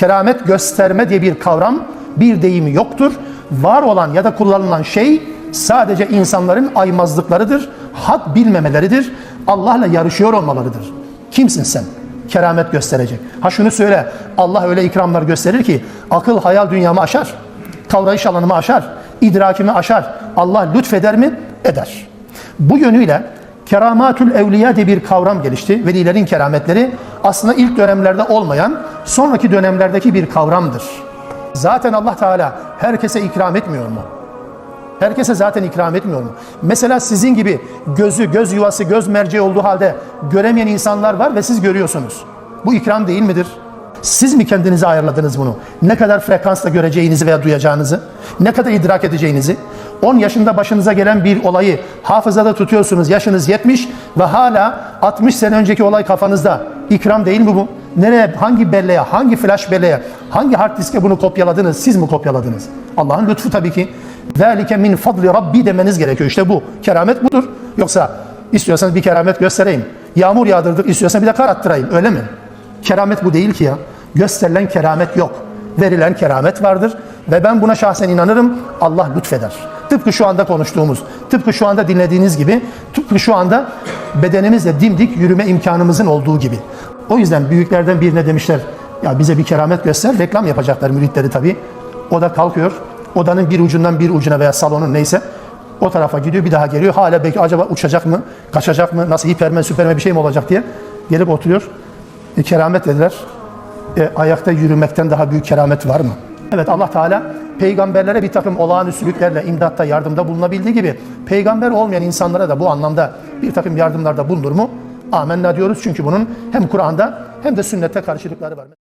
Keramet gösterme diye bir kavram, bir deyimi yoktur. Var olan ya da kullanılan şey sadece insanların aymazlıklarıdır, hak bilmemeleridir, Allah'la yarışıyor olmalarıdır. Kimsin sen? Keramet gösterecek. Ha şunu söyle, Allah öyle ikramlar gösterir ki akıl hayal dünyamı aşar, kavrayış alanımı aşar, idrakimi aşar. Allah lütfeder mi? Eder. Bu yönüyle keramatül evliya diye bir kavram gelişti. Velilerin kerametleri aslında ilk dönemlerde olmayan, sonraki dönemlerdeki bir kavramdır. Zaten Allah Teala herkese ikram etmiyor mu? Herkese zaten ikram etmiyor mu? Mesela sizin gibi gözü, göz yuvası, göz merceği olduğu halde göremeyen insanlar var ve siz görüyorsunuz. Bu ikram değil midir? Siz mi kendinize ayarladınız bunu? Ne kadar frekansla göreceğinizi veya duyacağınızı, ne kadar idrak edeceğinizi, 10 yaşında başınıza gelen bir olayı hafızada tutuyorsunuz, yaşınız 70 ve hala 60 sene önceki olay kafanızda. İkram değil mi bu? Nereye, hangi belleğe, hangi flash belleğe, hangi hard diske bunu kopyaladınız? Siz mi kopyaladınız? Allah'ın lütfu tabii ki. ذَٰلِكَ min fadli Rabbi demeniz gerekiyor. İşte bu. Keramet budur. Yoksa istiyorsanız bir keramet göstereyim. Yağmur yağdırdık, istiyorsan bir de kar attırayım. Öyle mi? Keramet bu değil ki ya. Gösterilen keramet yok. Verilen keramet vardır. Ve ben buna şahsen inanırım. Allah lütfeder. Tıpkı şu anda konuştuğumuz, tıpkı şu anda dinlediğiniz gibi, tıpkı şu anda bedenimizle dimdik yürüme imkanımızın olduğu gibi. O yüzden büyüklerden birine demişler, ya bize bir keramet göster, reklam yapacaklar müritleri tabii. O da kalkıyor, odanın bir ucundan bir ucuna veya salonun neyse o tarafa gidiyor, bir daha geliyor. Hala belki acaba uçacak mı, kaçacak mı, nasıl hipermen, süpermen bir şey mi olacak diye gelip oturuyor. E, keramet dediler. E, ayakta yürümekten daha büyük keramet var mı? Evet Allah Teala peygamberlere bir takım olağanüstülüklerle imdatta yardımda bulunabildiği gibi peygamber olmayan insanlara da bu anlamda bir takım yardımlarda bulunur mu? Amenna diyoruz çünkü bunun hem Kur'an'da hem de sünnette karşılıkları var.